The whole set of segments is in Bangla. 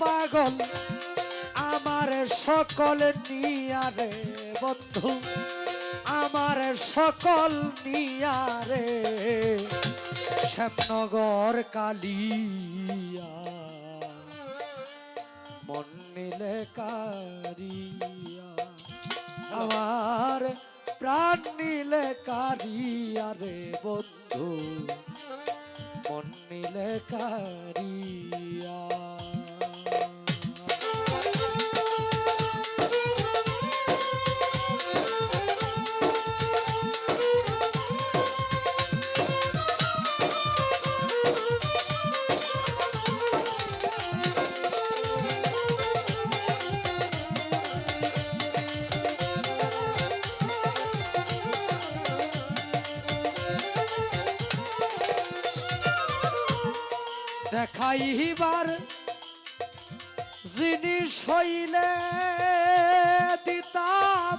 পাগল, আমার সকল নিয়ারে বন্ধু, আমার সকল নিয়ারে শ্যামনগর কালিয়া। মন নিলে কারিয়া, আমার প্রাণ নিলে কারিয়া রে বন্ধু, মন নিলে কারিয়া। দেখাইবার জিনিস হইলে দিতাম।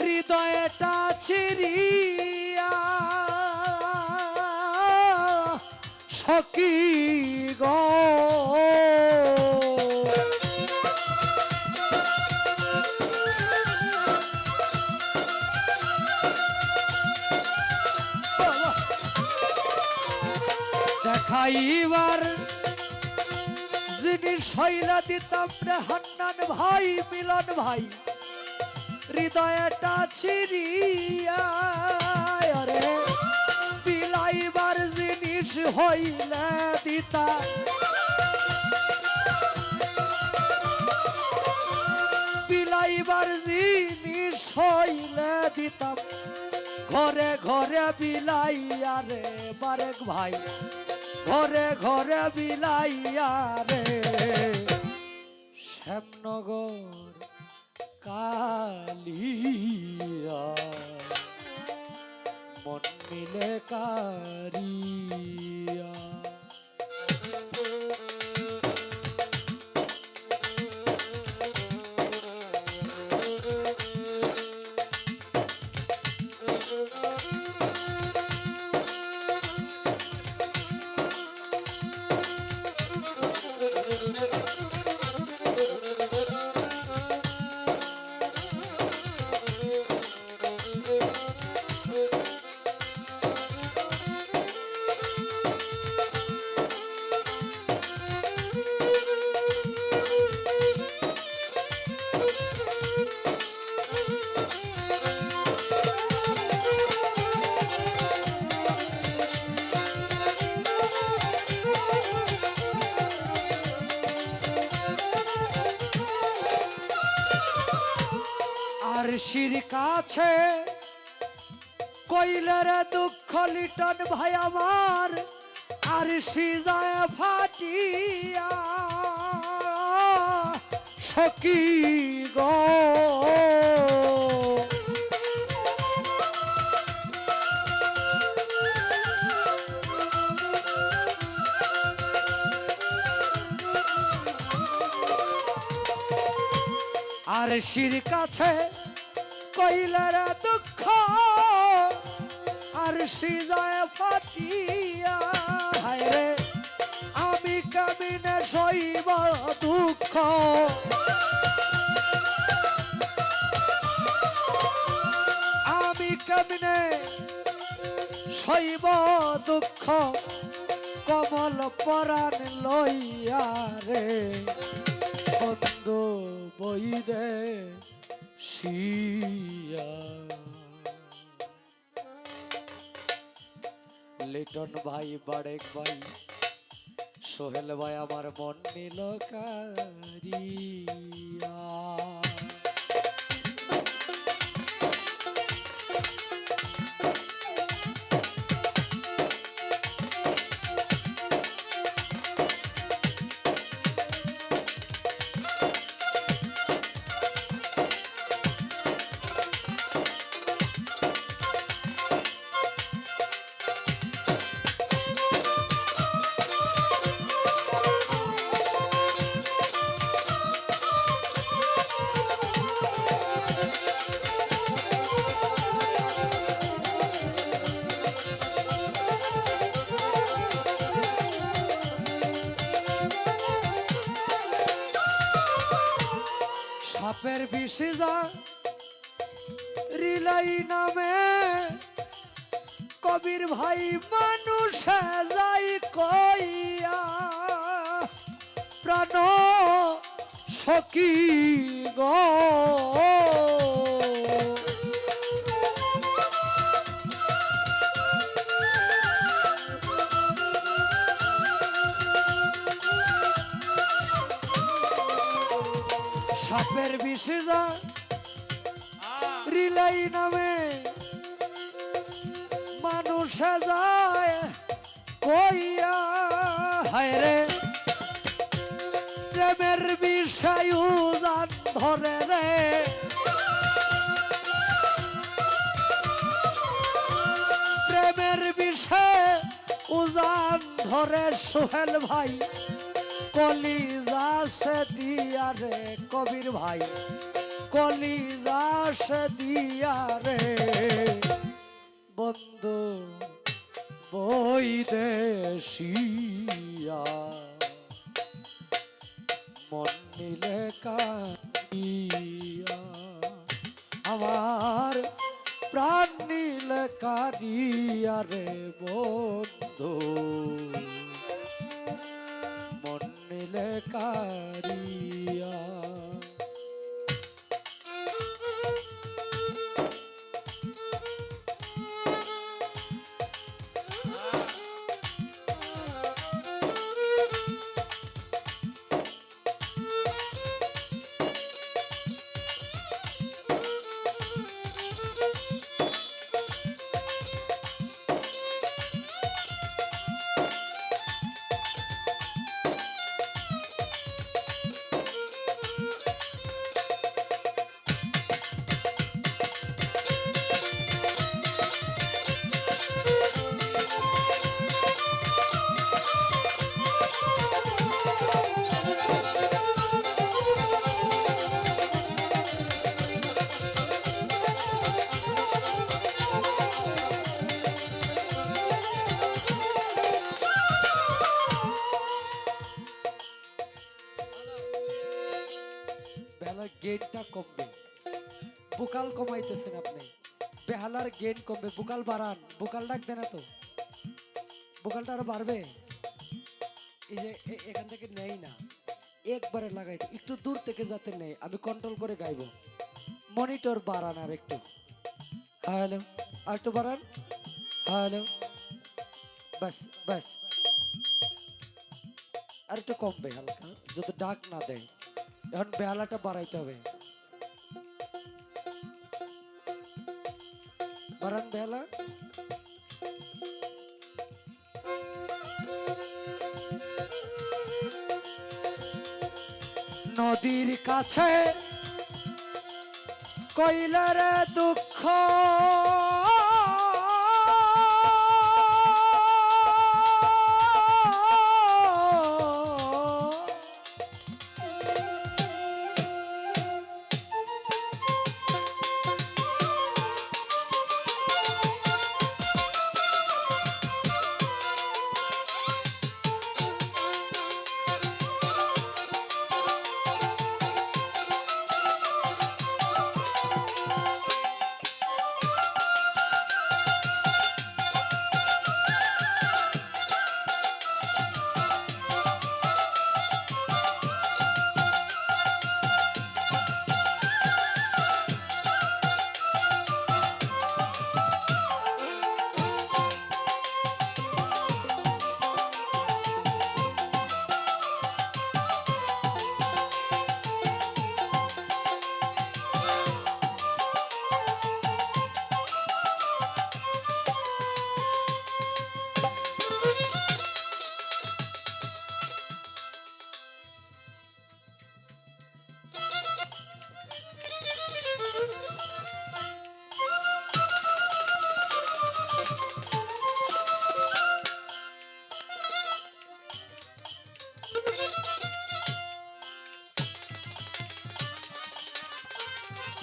হৃদয়টা চিরিয়া সকি দেখাইবার জিনিস হইলা দিতাম রে হান্নান ভাই, মিলন ভাই। হৃদয়টা চিরিয়া রে বিলাইবার জিনিস হইলে দিতা বিলাইবার জিনিস হইলে দিতাম। ঘরে ঘরে বিলাইয়া রে বারেক ভাই। ঘরে ঘরে বিলাইয়া রে। শ্যামনগর কালিয়া। মন মিলে কারিয়া। শির কাছে কইলের দুঃখ লিটন ভাই আমার আর সিজায় ফাটিয়া সকি গো? আর শির কাছে কইলার দুঃখ, আর সিজায় ফাটিয়া, হায় রে, আমি কামিনে সইব দুঃখ। আমি কামিনে সইব দুঃখ, কমল পরাণ লইয়া রে, বন্ধু। বই দে শিয়া। লিটন ভাই বারেক ভাই সোহেল ভাই আমার মন নিল কারিয়া সাপের বিষে রিলাই নামে। কবির ভাই মানুষ যাই কইয়া প্রাণ সখী গো। সাপের বিষে যা রিলাই নামে মানুষ যায় কইয়া, হায় রে। প্রেমের বিষয় উজান ধরে রে। প্রেমের বিষয়ে উজান ধরে সোহেল ভাই। কলিজা সে দিয়া রে কবির ভাই। কলিজা সে দিয়া রে। বন্ধু বৈদেশিয়া মন নিলে কারিয়া আমার প্রাণ নীলে কারিয়া রে বন্ধু। কারিয়া বেলার গেটটা কমবে। বুকাল কমাইতেছেন আপনি। বেহালার গেট কমবে। বুকাল বাড়ান। বুকাল ডাকবে না তো? বুকালটা আরও বাড়বে? এই যে এখান থেকে নেই না। একবারে লাগাই একটু দূর থেকে যাতে নেই। আমি কন্ট্রোল করে গাইবো। মনিটর বাড়ান আর একটু। হ্যালো। আর একটু বাড়ান। হ্যালো। বাস বাস আর একটু কমবে হালকা। যত ডাক না দেয়। এখন বেহালাটা বাড়াইতে হবে। বাড়ান বেহালা। নদীর কাছে কইলার দুঃখ